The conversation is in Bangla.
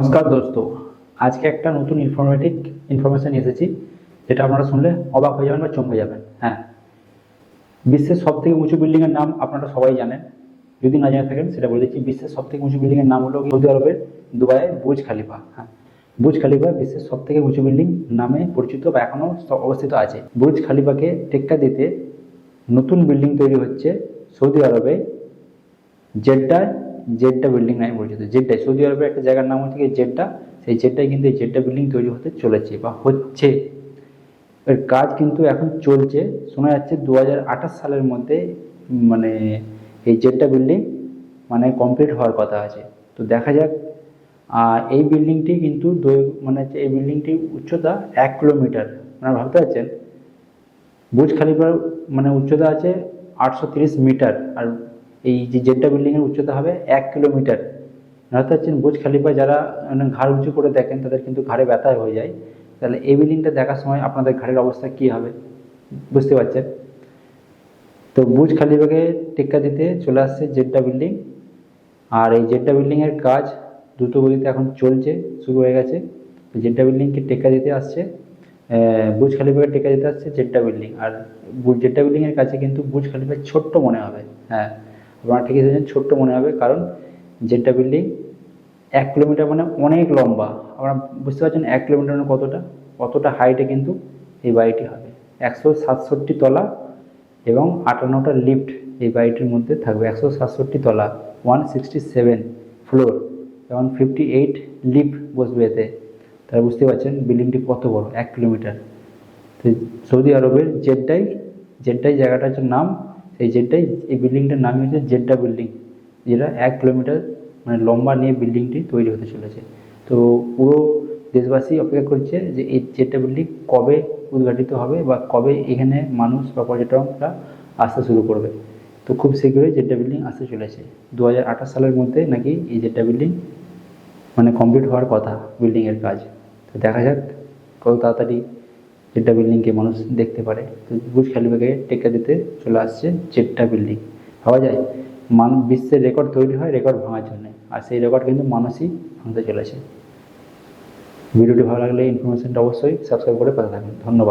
নমস্কার দোস্ত, আজকে একটা নতুন ইনফরমেটিভ ইনফরমেশন এসেছি, যেটা আপনারা শুনলে অবাক হয়ে যাবেন বা চমকে যাবেন হ্যাঁ। বিশ্বের সব থেকে উঁচু বিল্ডিংয়ের নাম আপনারা সবাই জানেন, যদি না জেনে থাকেন সেটা বলে দিচ্ছি, বিশ্বের সব থেকে উঁচু বিল্ডিংয়ের নাম হলো সৌদি আরবের দুবাইয়ের বুজ খালিফা হ্যাঁ। বুজ খালিফা বিশ্বের সব থেকে উঁচু বিল্ডিং নামে পরিচিত বা এখনও অবস্থিত আছে। বুজ খালিফাকে টেক্কা দিতে নতুন বিল্ডিং তৈরি হচ্ছে সৌদি আরবে জেড্ডা জেড্ডা বিল্ডিং নামে পরিচিত। জেড্ডা সৌদি আরবের একটা জায়গার নাম হচ্ছে জেড্ডা সেই জেড্ডায় কিন্তু এই জেড্ডা বিল্ডিং তৈরি হতে চলেছে বা হচ্ছে। এর কাজ কিন্তু এখন চলছে। শোনা যাচ্ছে দু হাজার আঠাশ সালের মধ্যে মানে এই জেড্ডা বিল্ডিং মানে কমপ্লিট হওয়ার কথা আছে। তো দেখা যাক। আর এই বিল্ডিংটি কিন্তু মানে এই বিল্ডিংটির উচ্চতা এক কিলোমিটার। আপনারা ভাবতে পারছেন? বুজ খালিফার মানে উচ্চতা আছে আটশো মিটার। আর এই যে জেড্ডা বিল্ডিংয়ের উচ্চতা হবে এক কিলোমিটার ভাবতে পারছেন বুজ খালিফা যারা মানে ঘাড় উঁচু করে দেখেন, তাদের কিন্তু ঘাড়ে ব্যথা হয়ে যায়। তাহলে এই বিল্ডিংটা দেখার সময় আপনাদের ঘাড়ের অবস্থা কী হবে? বুঝতে পারছেন? তো বুজ খালিফাকে টেক্কা দিতে চলে আসছে জেড্ডা বিল্ডিং আর এই জেড্ডা বিল্ডিংয়ের কাজ দ্রুত গতিতে এখন চলছে, শুরু হয়ে গেছে। জেড্ডা বিল্ডিংকে টেক্কা দিতে আসছে বুজ খালিফাকে টেক্কা দিতে আসছে জেড্ডা বিল্ডিং আর জেড্ডা বিল্ডিংয়ের কাছে কিন্তু বুজ খালিফা ছোট্ট মনে হবে। হ্যাঁ। আপনারা ঠিকই শুনেছেন ছোট্ট মনে হবে, কারণ জেড্ডা বিল্ডিং এক কিলোমিটার মানে অনেক লম্বা। আপনারা বুঝতে পারছেন এক কিলোমিটার মানে কতটা? কতটা হাইটে কিন্তু এই বাড়িটি হবে। একশো সাতষট্টি তলা এবং আটান্নটা লিফট এই বাড়িটির মধ্যে থাকবে। একশো সাতষট্টি তলা ওয়ান সিক্সটি সেভেন ফ্লোর এবং ফিফটি এইট লিফট বসবে এতে। তারা বুঝতে পারছেন বিল্ডিংটি কত বড়, এক কিলোমিটার তো সৌদি আরবের জেড্ডাই জেড্ডাই জায়গাটার নাম সেই জেড্ডাই এই বিল্ডিংটার নামই হচ্ছে জেড্ডা বিল্ডিং যেটা এক কিলোমিটার মানে লম্বা নিয়ে বিল্ডিংটি তৈরি হতে চলেছে। তো পুরো দেশবাসী অপেক্ষা করছে যে এই জেড্ডা বিল্ডিং কবে উদ্ঘাটিত হবে বা কবে এখানে মানুষ বা পর্যটকরা আসতে শুরু করবে। তো খুব শীঘ্রই জেড্ডা বিল্ডিং আসতে চলেছে। দু হাজার আঠাশ সালের মধ্যে নাকি এই জেড্ডা বিল্ডিং মানে কমপ্লিট হওয়ার কথা বিল্ডিংয়ের কাজ। তো দেখা যাক কত তাড়াতাড়ি জেড্ডা বিল্ডিংকে মানুষ দেখতে পারে। তো বুজ খালিফাকে টেক্কা দিতে চলে আসছে চেট্টা বিল্ডিং ভাবা যায়, মান বিশ্বের রেকর্ড তৈরি হয় রেকর্ড ভাঙার জন্য। আর সেই রেকর্ড কিন্তু মানুষই ভাঙতে চলেছে। ভিডিওটি ভালো লাগলে ইনফরমেশনটা অবশ্যই সাবস্ক্রাইব করে পাশে থাকবেন। ধন্যবাদ।